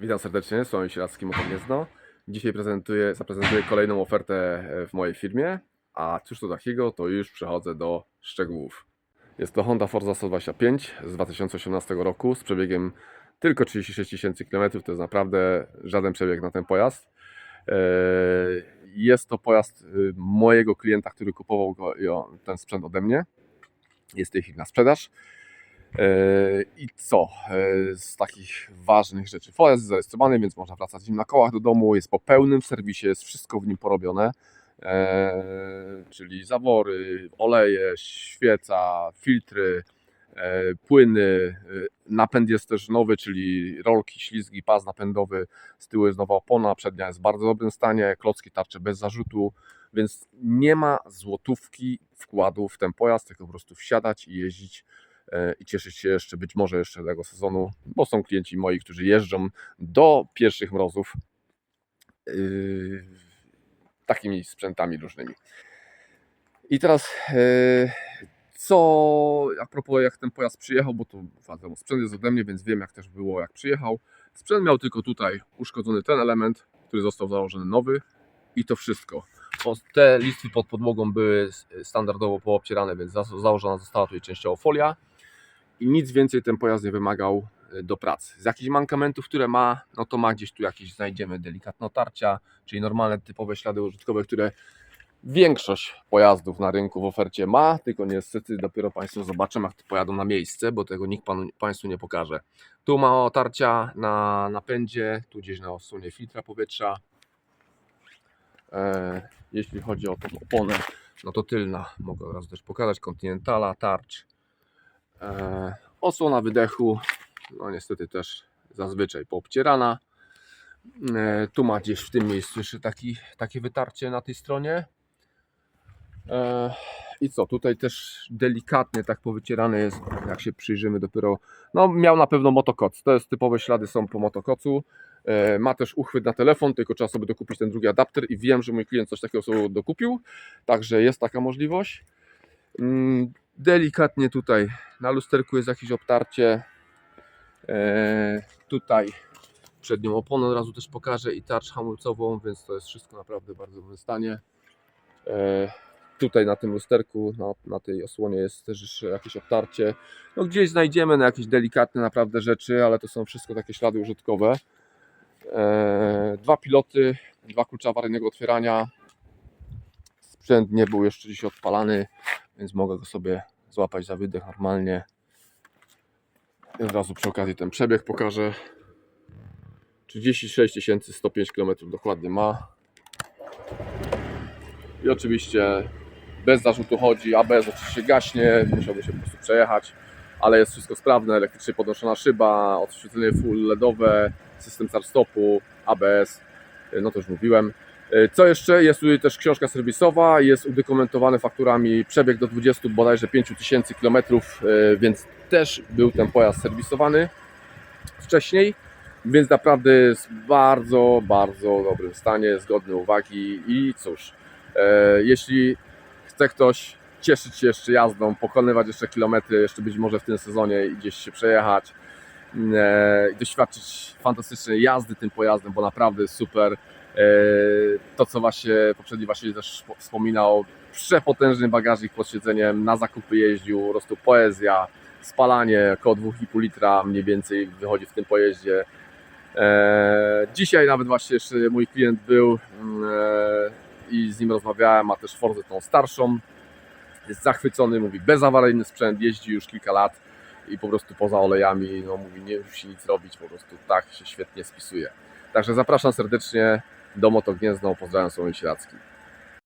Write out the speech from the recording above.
Witam serdecznie, Sławomir Sieradzki, Motor Gniezno. Dzisiaj prezentuję, zaprezentuję kolejną ofertę e, w mojej firmie, a cóż to takiego, to już przechodzę do szczegółów. Jest to Honda Forza 125 z 2018 roku z przebiegiem tylko 36 tysięcy km, to jest naprawdę żaden przebieg na ten pojazd. E, Jest to pojazd y, mojego klienta, który kupował go, ten sprzęt ode mnie. Jest w tej chwili na sprzedaż. E, I co e, z takich ważnych rzeczy? Ford jest zarejestrowany, więc można wracać nim na kołach do domu. Jest po pełnym serwisie, jest wszystko w nim porobione. E, czyli zawory, oleje, świeca, filtry, płyny. Napęd jest też nowy, czyli rolki, ślizgi, pas napędowy. Z tyłu jest nowa opona, przednia jest w bardzo dobrym stanie, klocki tarcze bez zarzutu, więc nie ma złotówki wkładu w ten pojazd, tylko po prostu wsiadać i jeździć i cieszyć się jeszcze być może jeszcze tego sezonu, bo są klienci moi, którzy jeżdżą do pierwszych mrozów yy, takimi sprzętami różnymi. I teraz yy, co a propos jak ten pojazd przyjechał, bo to wiadomo, sprzęt jest ode mnie, więc wiem jak też było jak przyjechał. Sprzęt miał tylko tutaj uszkodzony ten element, który został założony nowy i to wszystko. Te listwy pod podłogą były standardowo poobcierane, więc za- założona została tutaj częściowo folia i nic więcej ten pojazd nie wymagał y, do pracy. Z jakichś mankamentów, które ma, no to ma gdzieś tu jakieś znajdziemy delikatne otarcia, czyli normalne typowe ślady użytkowe, które większość pojazdów na rynku w ofercie ma, tylko niestety dopiero Państwo zobaczą jak to pojadą na miejsce, bo tego nikt panu, Państwu nie pokaże. Tu ma otarcia na napędzie, tu gdzieś na osunie filtra powietrza. E, jeśli chodzi o tą oponę, no to tylna, mogę od razu też pokazać, Continentala, tarcz. E, osłona wydechu, no niestety też zazwyczaj poobcierana. E, tu ma gdzieś w tym miejscu jeszcze taki, takie wytarcie na tej stronie. E, I co, tutaj też delikatnie tak powycierane jest, jak się przyjrzymy dopiero, no miał na pewno motokoc, to jest typowe ślady są po motokocu. Ma też uchwyt na telefon, tylko trzeba sobie dokupić ten drugi adapter i wiem, że mój klient coś takiego sobie dokupił, także jest taka możliwość. Delikatnie tutaj na lusterku jest jakieś obtarcie. E, Tutaj przednią oponę od razu też pokażę i tarcz hamulcową, więc to jest wszystko naprawdę w bardzo dobrym stanie. E, Tutaj na tym lusterku, na, na tej osłonie jest też jakieś obtarcie. No gdzieś znajdziemy na jakieś delikatne naprawdę rzeczy, ale to są wszystko takie ślady użytkowe. E, Dwa piloty, dwa klucze awaryjnego otwierania. Sprzęt nie był jeszcze dziś odpalany, więc mogę go sobie złapać za wydech normalnie. Od razu przy okazji ten przebieg pokażę. 36 105 km dokładnie ma. I oczywiście bez zarzutu chodzi, ABS oczywiście gaśnie, musiałby się po prostu przejechać, ale jest wszystko sprawne, elektrycznie podnoszona szyba, odświetlenie full LEDowe, system start-stopu, ABS, no to już mówiłem. Co jeszcze? Jest tutaj też książka serwisowa, jest udokumentowany fakturami przebieg do 20 bodajże 5000 km, więc też był ten pojazd serwisowany wcześniej, więc naprawdę jest w bardzo, bardzo dobrym stanie, zgodny uwagi i cóż, e, jeśli chce ktoś cieszyć się jeszcze jazdą, pokonywać jeszcze kilometry, jeszcze być może w tym sezonie gdzieś się przejechać e, doświadczyć fantastycznej jazdy tym pojazdem, bo naprawdę super. E, To, co właśnie poprzedni właśnie też wspominał, przepotężny bagażnik pod siedzeniem, na zakupy jeździł, po prostu poezja, spalanie około 2,5 litra mniej więcej wychodzi w tym pojeździe. E, Dzisiaj nawet właśnie jeszcze mój klient był mm, e, i z nim rozmawiałem, ma też Forzę tą starszą. Jest zachwycony, mówi bezawaryjny sprzęt, jeździ już kilka lat i po prostu poza olejami, no mówi nie musi nic robić, po prostu tak się świetnie spisuje. Także zapraszam serdecznie do Moto Gniezno, pozdrawiam Słowik Sieradzki.